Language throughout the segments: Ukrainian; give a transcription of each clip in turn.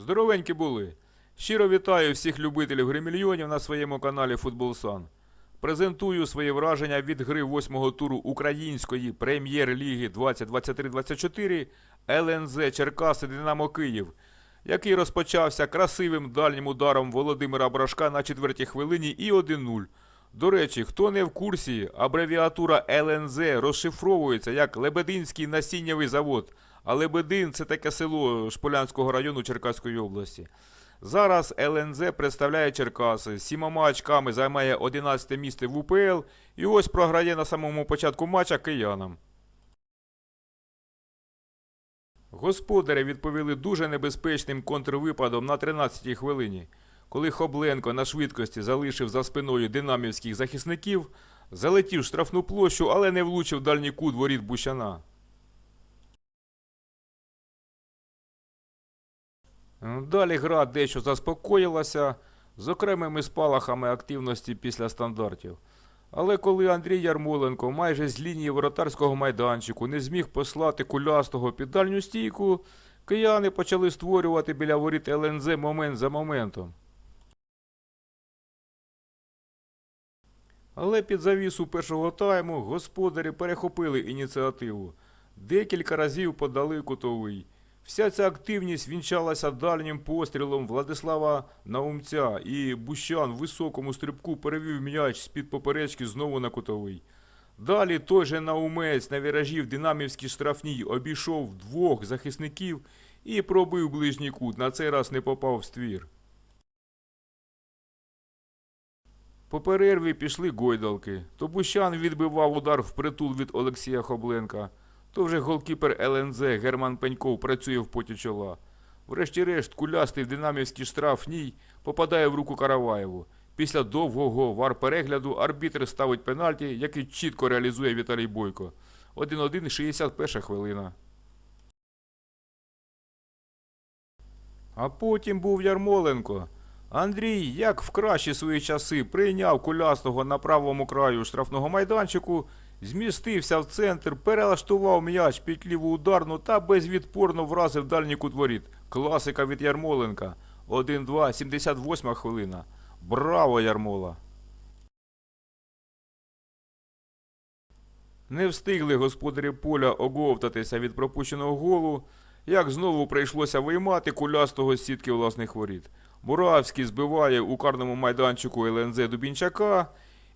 Здоровенькі були. Щиро вітаю всіх любителів гри мільйонів на своєму каналі Футболсан. Презентую свої враження від гри восьмого туру Української прем'єр-ліги 2023-24 ЛНЗ Черкаси Динамо Київ, який розпочався красивим дальнім ударом Володимира Брашка на четвертій хвилині і 1-0. До речі, хто не в курсі, абревіатура ЛНЗ розшифровується як Лебединський насіннєвий завод, а Лебедин це таке село Шполянського району Черкаської області. Зараз ЛНЗ представляє Черкаси, сімома очками займає 11 місце в УПЛ і ось програє на самому початку матча киянам. Господарі відповіли дуже небезпечним контрвипадом на 13-й хвилині, коли Хобленко на швидкості залишив за спиною динамівських захисників, залетів штрафну площу, але не влучив дальній кут воріт Бущана. Далі гра дещо заспокоїлася з окремими спалахами активності після стандартів. Але коли Андрій Ярмоленко майже з лінії воротарського майданчику не зміг послати кулястого під дальню стійку, кияни почали створювати біля воріт ЛНЗ момент за моментом. Але під завісу першого тайму господарі перехопили ініціативу. Декілька разів подали кутовий. Вся ця активність вінчалася дальнім пострілом Владислава Наумця, і Бущан в високому стрибку перевів м'яч з-під поперечки знову на кутовий. Далі той же Наумець на віражі динамівській штрафній обійшов двох захисників і пробив ближній кут, на цей раз не попав в ствір. По перерві пішли гойдалки. То Бущан відбивав удар впритул від Олексія Хобленка, то вже голкіпер ЛНЗ Герман Пеньков працює в поті чола. Врешті-решт, кулястий динамівський штраф ній попадає в руку Караваєву. Після довгого вар-перегляду арбітр ставить пенальті, який чітко реалізує Віталій Бойко. 1-1, 61 хвилина. А потім був Ярмоленко. Андрій, як в кращі свої часи, прийняв кулястого на правому краю штрафного майданчику, змістився в центр, перелаштував м'яч під ліву ударну та безвідпорно вразив дальній кут воріт. Класика від Ярмоленка. 1-2, 78 хвилина. Браво, Ярмола! Не встигли господарі поля оговтатися від пропущеного голу, як знову прийшлося виймати кулястого з сітки власних воріт. Муравський збиває у карному майданчику ЛНЗ Дубінчака,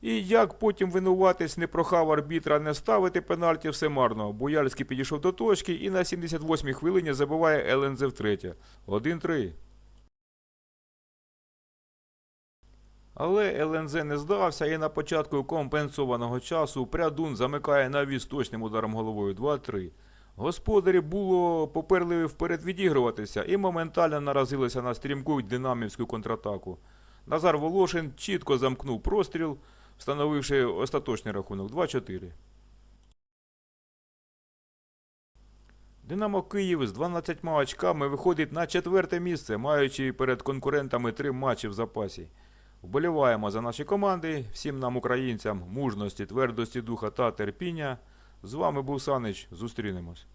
і як потім винуватись не прохав арбітра не ставити пенальті все марно. Бояльський підійшов до точки і на 78-й хвилині забиває ЛНЗ втретє. 1-3. Але ЛНЗ не здався і на початку компенсованого часу Прядун замикає навіс точним ударом головою 2-3. Господарі було поперливі вперед відігруватися і моментально наразилися на стрімку динамівську контратаку. Назар Волошин чітко замкнув простріл, встановивши остаточний рахунок 2-4. Динамо Київ з 12 очками виходить на четверте місце, маючи перед конкурентами три матчі в запасі. Вболіваємо за наші команди, всім нам, українцям, мужності, твердості духа та терпіння. З вами був Санич. Зустрінемось.